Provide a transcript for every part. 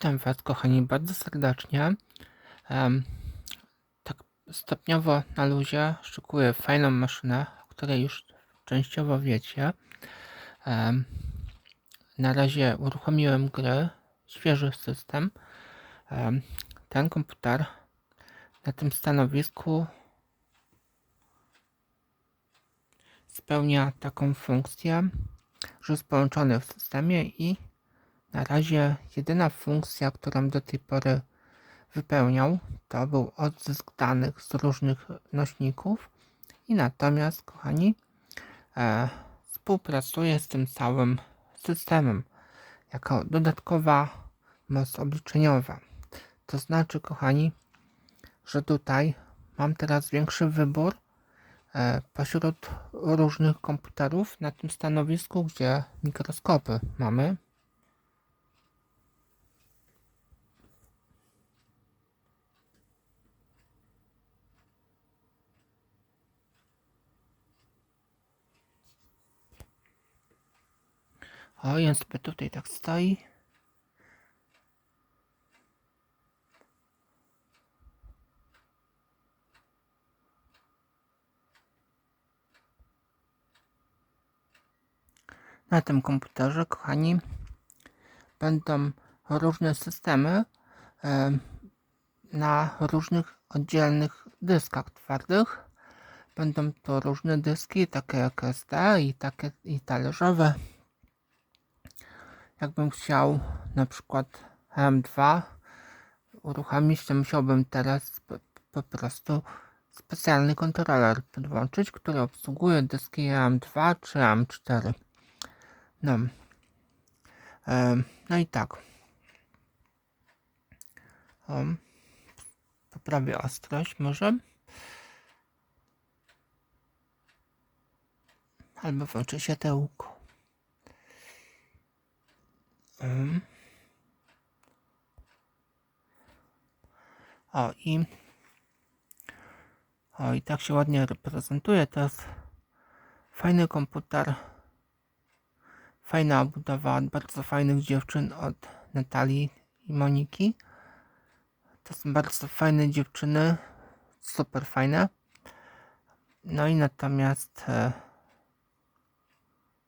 Witam Was, kochani, bardzo serdecznie. Em, tak stopniowo na luzie szykuję fajną maszynę, o której już częściowo wiecie. Em, na razie uruchomiłem gry, świeży system. Em, ten komputer na tym stanowisku spełnia taką funkcję, że jest połączony w systemie i na razie jedyna funkcja, którą do tej pory wypełniał, to był odzysk danych z różnych nośników i natomiast, kochani, e, współpracuje z tym całym systemem jako dodatkowa moc obliczeniowa. To znaczy, kochani, że tutaj mam teraz większy wybór e, pośród różnych komputerów na tym stanowisku, gdzie mikroskopy mamy. O, jeden sobie tutaj tak stoi. Na tym komputerze, kochani, będą różne systemy na różnych oddzielnych dyskach twardych. Będą to różne dyski, takie jak SD i takie i talerzowe. Jakbym chciał na przykład M2 uruchomić, to musiałbym teraz po, prostu specjalny kontroler podłączyć, który obsługuje dyski M2 czy M4. No. No i tak. O. Poprawię ostrość może. Albo włączę światełko. Um. O i o i tak się ładnie reprezentuje. To jest fajny komputer. Fajna obudowa od bardzo fajnych dziewczyn od Natalii i Moniki. To są bardzo fajne dziewczyny. Super fajne. No i natomiast e,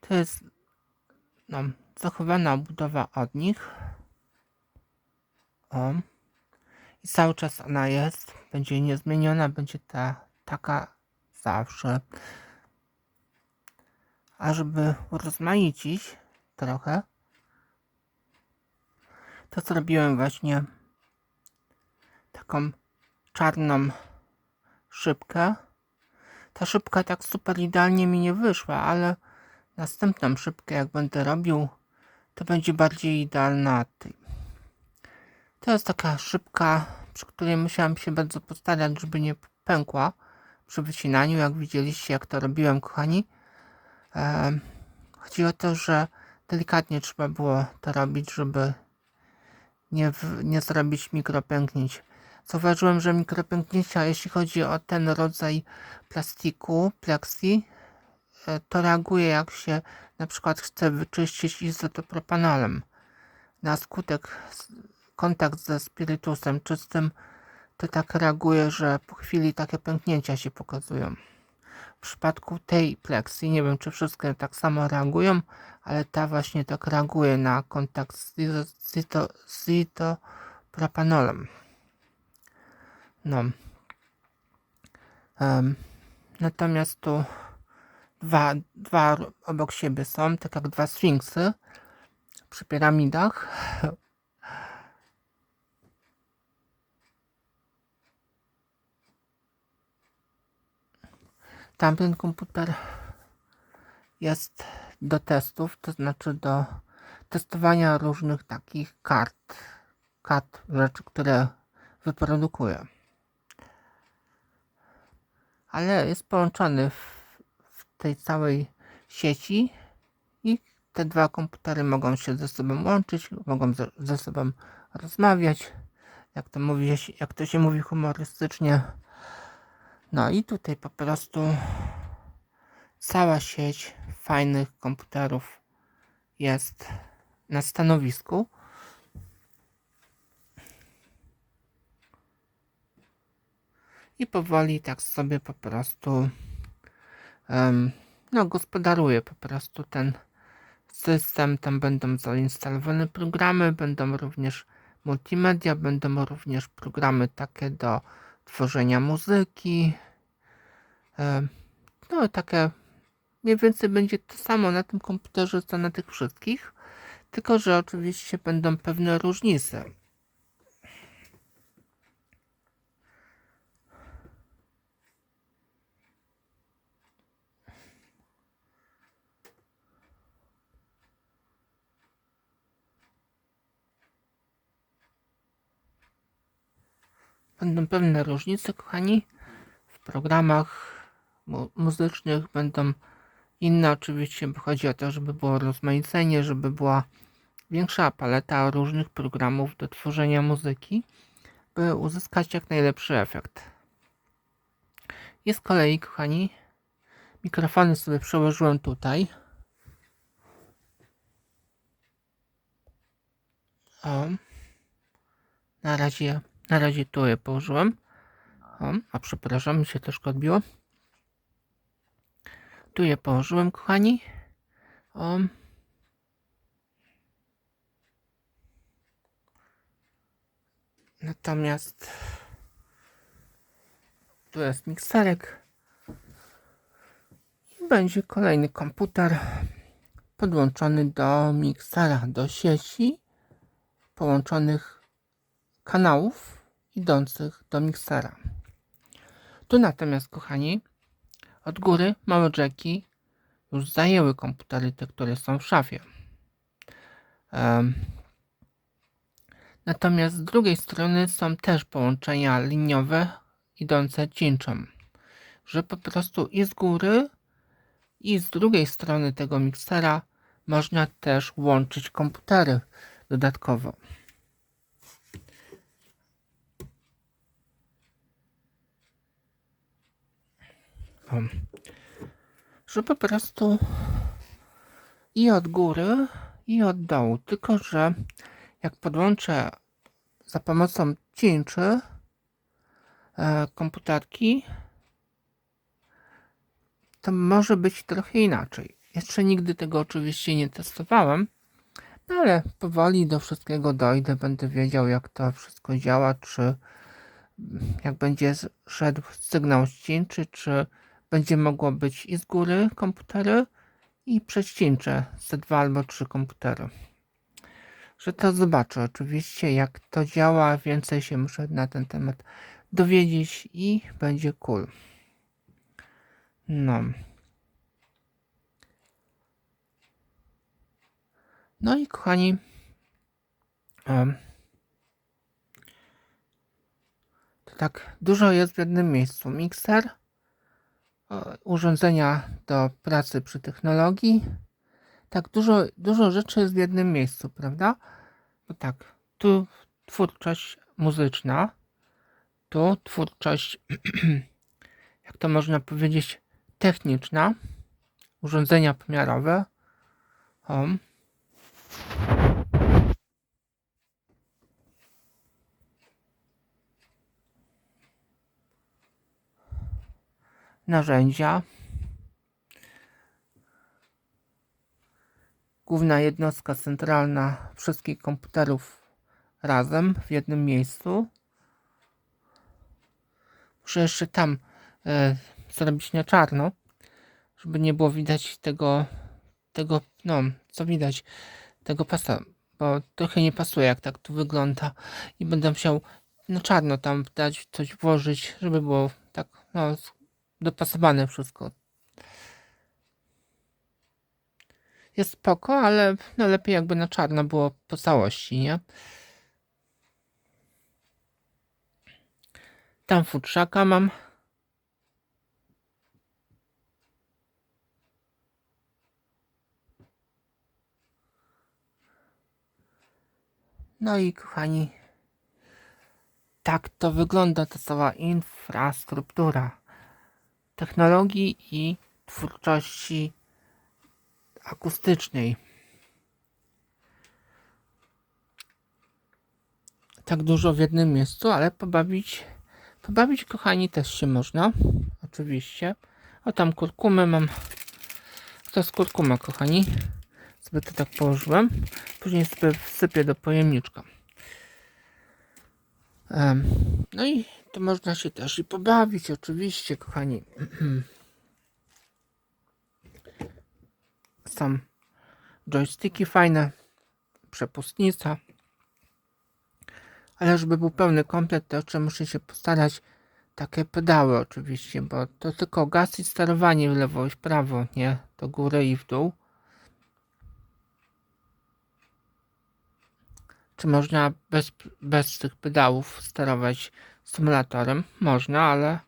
to jest no, zachowana obudowa od nich. O. I cały czas ona jest. Będzie niezmieniona, będzie ta taka zawsze. A żeby urozmaicić trochę, to zrobiłem właśnie taką czarną szybkę. Ta szybka tak super idealnie mi nie wyszła, ale następną szybkę jak będę robił, to będzie bardziej idealna tej. To jest taka szybka, przy której musiałem się bardzo postarać, żeby nie pękła przy wycinaniu, jak widzieliście, jak to robiłem, kochani. Ehm, chodzi o to, że delikatnie trzeba było to robić, żeby nie, w, nie zrobić mikropęknięć. Zauważyłem, że mikropęknięcia, jeśli chodzi o ten rodzaj plastiku, plexi, e, to reaguje jak się na przykład chce wyczyścić izotopropanolem. Na skutek kontakt ze spirytusem czystym, to tak reaguje, że po chwili takie pęknięcia się pokazują. W przypadku tej pleksji, nie wiem czy wszystkie tak samo reagują, ale ta właśnie tak reaguje na kontakt z, izo, z izopropanolem. No. Um, natomiast tu dwa, dwa obok siebie są, tak jak dwa sfinksy przy piramidach. Tamten komputer jest do testów, to znaczy do testowania różnych takich kart, kart rzeczy, które wyprodukuje. Ale jest połączony w, w tej całej sieci i te dwa komputery mogą się ze sobą łączyć, mogą ze sobą rozmawiać, jak to, mówi, jak to się mówi humorystycznie. No i tutaj po prostu cała sieć fajnych komputerów jest na stanowisku. I powoli tak sobie po prostu no gospodaruję po prostu ten system. Tam będą zainstalowane programy, będą również multimedia, będą również programy takie do tworzenia muzyki. No takie mniej więcej będzie to samo na tym komputerze co na tych wszystkich, tylko że oczywiście będą pewne różnice. Będą pewne różnice, kochani. W programach mu- muzycznych będą inne oczywiście, chodzi o to, żeby było rozmaicenie, żeby była większa paleta różnych programów do tworzenia muzyki, by uzyskać jak najlepszy efekt. I z kolei, kochani, mikrofony sobie przełożyłem tutaj. O. Na razie, na razie tu je położyłem. O, a przepraszam, mi się troszkę odbiło. Tu je położyłem, kochani. O. Natomiast tu jest mikserek. I będzie kolejny komputer podłączony do miksera, do sieci połączonych kanałów idących do miksera. Tu natomiast, kochani, od góry małe jacki już zajęły komputery, te, które są w szafie. Em, Natomiast z drugiej strony są też połączenia liniowe idące cinczem, że po prostu i z góry i z drugiej strony tego miksera można też łączyć komputery dodatkowo. Że po prostu i od góry i od dołu, tylko że jak podłączę za pomocą cinczy e, komputerki, to może być trochę inaczej. Jeszcze nigdy tego oczywiście nie testowałem, no ale powoli do wszystkiego dojdę, będę wiedział jak to wszystko działa, czy jak będzie szedł sygnał z cinczy, czy będzie mogło być i z góry komputery i przez cinczę ze dwa albo trzy komputery że to zobaczę oczywiście, jak to działa. Więcej się muszę na ten temat dowiedzieć i będzie cool. No. No i kochani, to tak dużo jest w jednym miejscu. Mikser, e, urządzenia do pracy przy technologii, tak dużo, dużo rzeczy jest w jednym miejscu, prawda? Bo tak, tu twórczość muzyczna, tu twórczość, jak to można powiedzieć, techniczna, urządzenia pomiarowe. O. Narzędzia. główna jednostka centralna wszystkich komputerów razem w jednym miejscu. Muszę jeszcze tam e, zrobić na czarno, żeby nie było widać tego, tego, no, co widać, tego pasa, bo trochę nie pasuje, jak tak tu wygląda i będę musiał na czarno tam dać, coś włożyć, żeby było tak, no, dopasowane wszystko. jest spoko, ale no lepiej jakby na czarno było po całości, nie? Tam futrzaka mam. No i kochani, tak to wygląda ta cała infrastruktura technologii i twórczości akustycznej. Tak dużo w jednym miejscu, ale pobawić, Pobawić, kochani, też się można. Oczywiście. O, tam kurkumę mam. To jest kurkuma, kochani. Sobie to tak położyłem. Później sobie wsypię do pojemniczka. Em, no i to można się też i pobawić, oczywiście, kochani. Są joysticki fajne, przepustnica. Ale żeby był pełny komplet, to jeszcze muszę się postarać takie pedały oczywiście, bo to tylko gaz i sterowanie w lewo i w prawo, nie? Do góry i w dół. Czy można bez, bez tych pedałów sterować symulatorem? Można, ale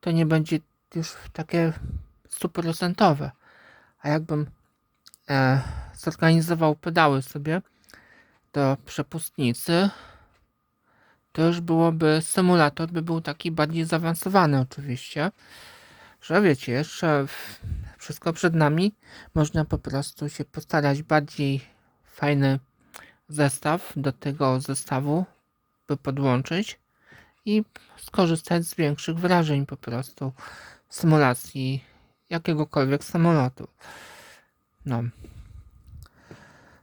to nie będzie już takie stuprocentowe. A jakbym e, zorganizował pedały sobie do przepustnicy, to już byłoby symulator, by był taki bardziej zaawansowany oczywiście, że wiecie, jeszcze wszystko przed nami, można po prostu się postarać bardziej fajny zestaw do tego zestawu, by podłączyć i skorzystać z większych wrażeń po prostu symulacji jakiegokolwiek samolotu. No.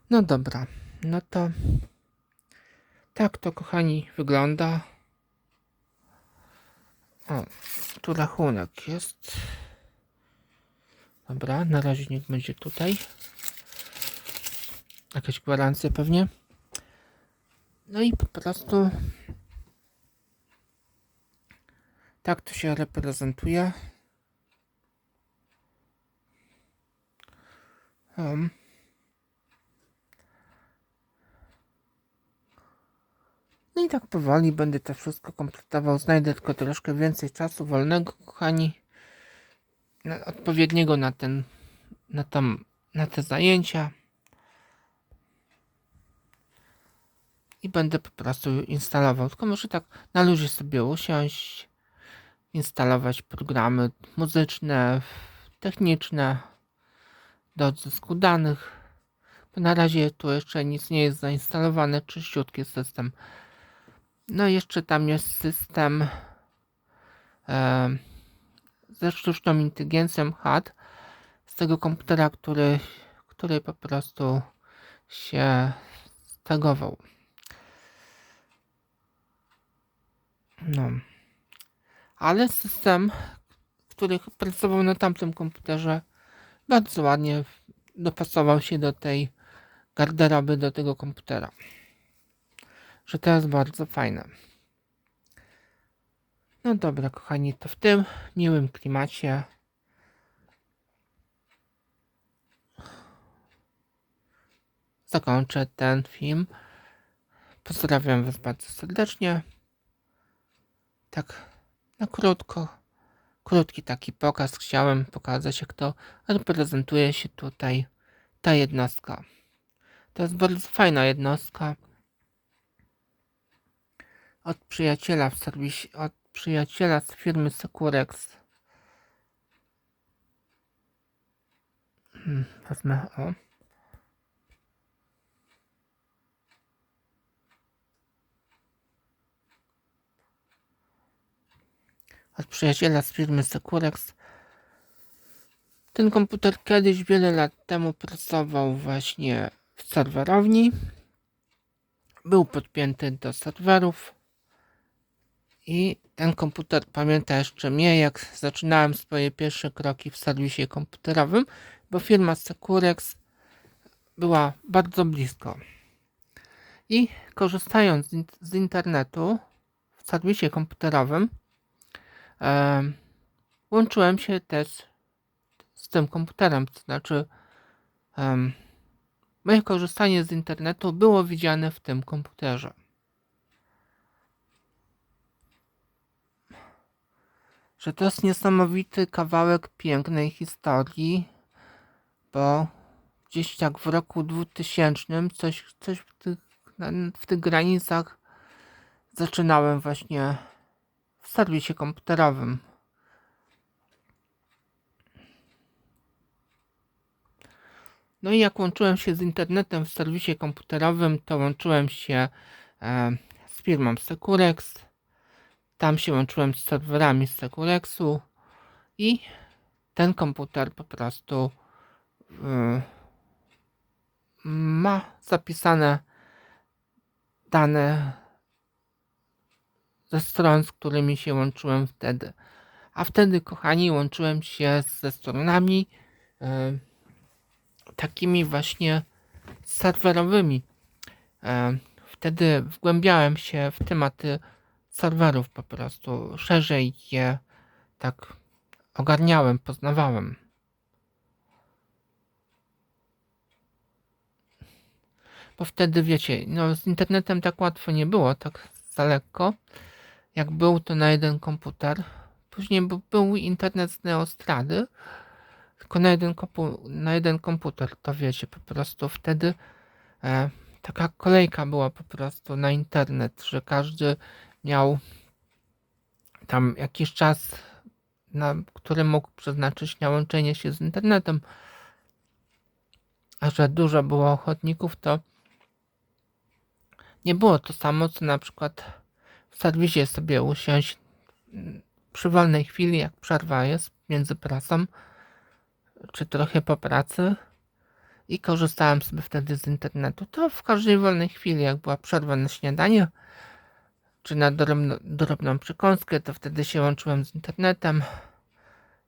No dobra, no to tak to kochani wygląda. O, tu rachunek jest. Dobra, na razie niech będzie tutaj. Jakieś gwarancje pewnie. No i po prostu tak to się reprezentuje. Um. No i tak powoli będę to wszystko kompletował. Znajdę tylko troszkę więcej czasu wolnego, kochani. Na, odpowiedniego na ten, na tam, na te zajęcia. I będę po prostu instalował. Tylko muszę tak na luzie sobie usiąść, instalować programy muzyczne, techniczne do odzysku danych. Bo na razie tu jeszcze nic nie jest zainstalowane, czyściutki system. No i jeszcze tam jest system e, ze sztuczną inteligencją HUD z tego komputera, który, który po prostu się stagował. No. Ale system, który pracował na tamtym komputerze, bardzo ładnie dopasował się do tej garderoby, do tego komputera że to jest bardzo fajne. No dobra, kochani, to w tym miłym klimacie zakończę ten film. Pozdrawiam Was bardzo serdecznie. Tak na krótko, krótki taki pokaz. Chciałem pokazać, jak to reprezentuje się tutaj ta jednostka. To jest bardzo fajna jednostka od przyjaciela w serwisie, od przyjaciela z firmy Securex. Hmm, o. Od przyjaciela z firmy Securex. Ten komputer kiedyś wiele lat temu pracował właśnie w serwerowni. Był podpięty do serwerów. I ten komputer pamięta jeszcze mnie, jak zaczynałem swoje pierwsze kroki w serwisie komputerowym, bo firma Securex była bardzo blisko. I korzystając z, in z internetu w serwisie komputerowym, e, łączyłem się też z tym komputerem. To znaczy, moje korzystanie z internetu było widziane w tym komputerze. że to jest niesamowity kawałek pięknej historii, bo gdzieś tak w roku 2000 coś, coś w, tych, w tych granicach zaczynałem właśnie serwisie komputerowym. No i jak łączyłem się z internetem w serwisie komputerowym, to łączyłem się e, z firmą Securex Tam się łączyłem z serwerami Securexu i ten komputer po prostu yy, ma zapisane dane ze stron, z którymi się łączyłem wtedy. A wtedy, kochani, łączyłem się ze stronami yy, takimi właśnie serwerowymi. Yy, wtedy wgłębiałem się w tematy serwerów po prostu, szerzej je tak ogarniałem, poznawałem. Bo wtedy, wiecie, no z internetem tak łatwo nie było, tak za lekko. Jak był to na jeden komputer. Później był, internet z Neostrady, tylko na jeden, kompu, na jeden komputer, to wiecie, po prostu wtedy e, taka kolejka była po prostu na internet, że każdy miał tam jakiś czas, na który mógł przeznaczyć na łączenie się z internetem. A że dużo było ochotników, to nie było to samo, co na przykład w serwisie sobie usiąść przy wolnej chwili, jak przerwa jest między pracą, czy trochę po pracy i korzystałem sobie wtedy z internetu. To w każdej wolnej chwili, jak była przerwa na śniadanie, czy na drobno, drobną przekąskę, to wtedy się łączyłem z internetem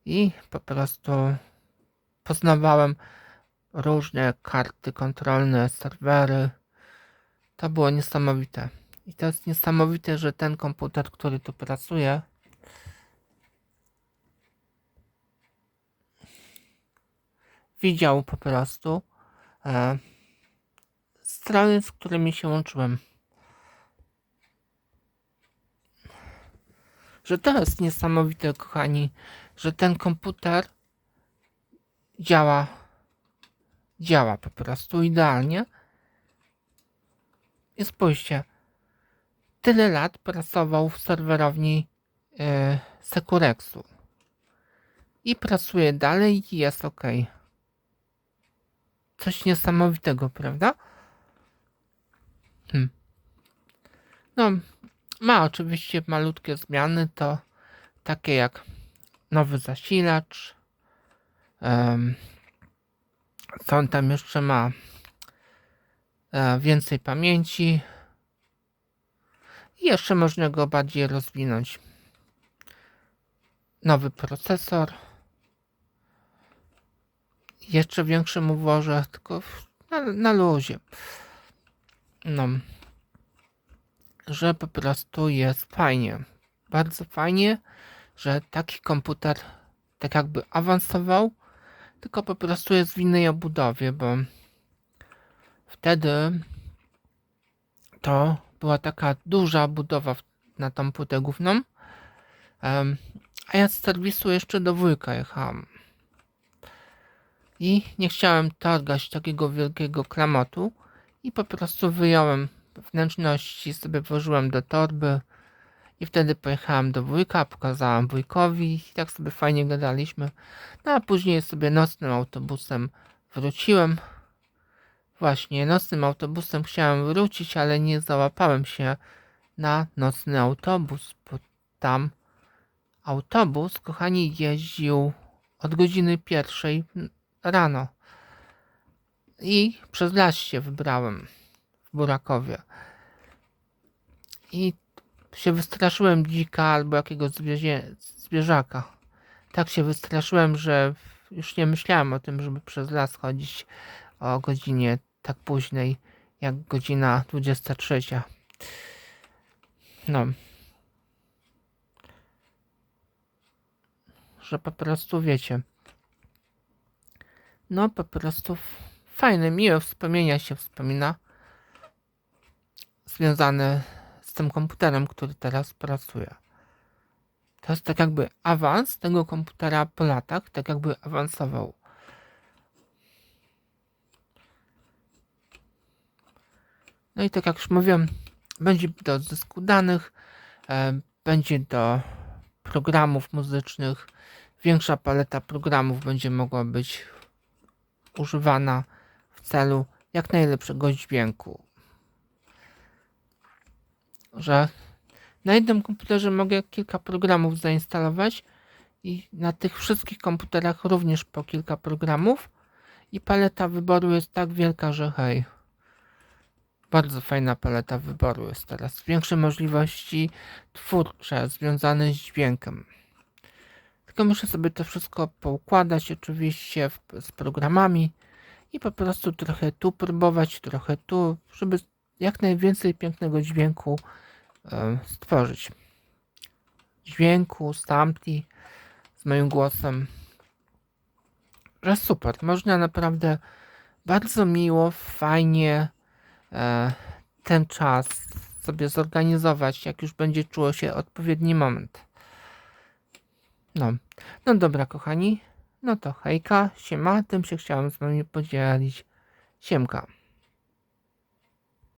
i po prostu poznawałem różne karty kontrolne, serwery. To było niesamowite. I to jest niesamowite, że ten komputer, który tu pracuje, widział po prostu e, strony, z którymi się łączyłem. Że to jest niesamowite, kochani, że ten komputer działa, działa po prostu idealnie. I spójrzcie, tyle lat pracował w serwerowni yy, Securexu. I pracuje dalej i jest ok. Coś niesamowitego, prawda? Hmm. No, ma oczywiście malutkie zmiany, to takie jak nowy zasilacz. Um, co on tam jeszcze ma? E, więcej pamięci. Jeszcze można go bardziej rozwinąć. Nowy procesor. Jeszcze większy mu włożę, tylko na, na luzie. No że po prostu jest fajnie. Bardzo fajnie, że taki komputer tak jakby awansował, tylko po prostu jest w innej obudowie, bo wtedy to była taka duża budowa na tą płytę główną, a ja z serwisu jeszcze do wujka jechałem. I nie chciałem targać takiego wielkiego klamotu i po prostu wyjąłem wnętrzności sobie włożyłem do torby i wtedy pojechałem do wujka, pokazałem wujkowi i tak sobie fajnie gadaliśmy. No a później sobie nocnym autobusem wróciłem. Właśnie, nocnym autobusem chciałem wrócić, ale nie załapałem się na nocny autobus, bo tam autobus, kochani, jeździł od godziny pierwszej rano. I przez las się wybrałem w Burakowie. I się wystraszyłem dzika albo jakiegoś zwierzę, zwierzaka. Tak się wystraszyłem, że już nie myślałem o tym, żeby przez las chodzić o godzinie tak późnej jak godzina 23. No. Że po prostu wiecie. No po prostu fajne, miłe wspomnienia się wspomina związane z tym komputerem, który teraz pracuje. To jest tak jakby awans tego komputera po latach, tak jakby awansował. No i tak jak już mówiłem, będzie do odzysku danych, e, będzie do programów muzycznych. Większa paleta programów będzie mogła być używana w celu jak najlepszego dźwięku że Na jednym komputerze mogę kilka programów zainstalować i na tych wszystkich komputerach również po kilka programów i paleta wyboru jest tak wielka, że hej. Bardzo fajna paleta wyboru jest teraz. Większe możliwości twórcze związane z dźwiękiem. Tylko muszę sobie to wszystko poukładać oczywiście w, z programami i po prostu trochę tu próbować, trochę tu, żeby jak najwięcej pięknego dźwięku e, stworzyć. Dźwięku, sampli z moim głosem. Że super. Można naprawdę bardzo miło, fajnie ten czas sobie zorganizować, jak już będzie czuło się odpowiedni moment. No, no dobra, kochani. No to hejka, siema, tym się chciałem z wami podzielić. Siemka.